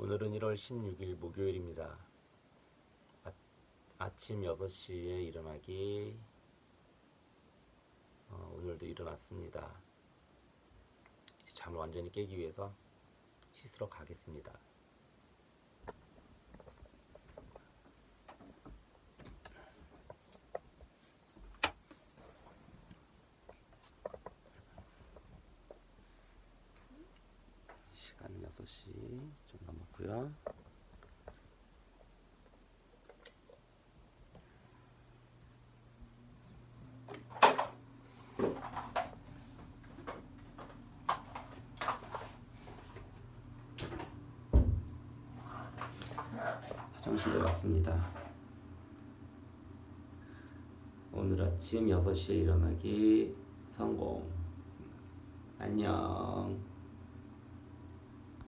오늘은 1월 16일 목요일입니다. 아, 아침 6시에 일어나기. 어, 오늘도 일어났습니다. 잠을 완전히 깨기 위해서 씻으러 가겠습니다. 시간은 6시 좀 넘었고요. 화장실에 왔습니다. 오늘 아침 6시에 일어나기 성공. 안녕.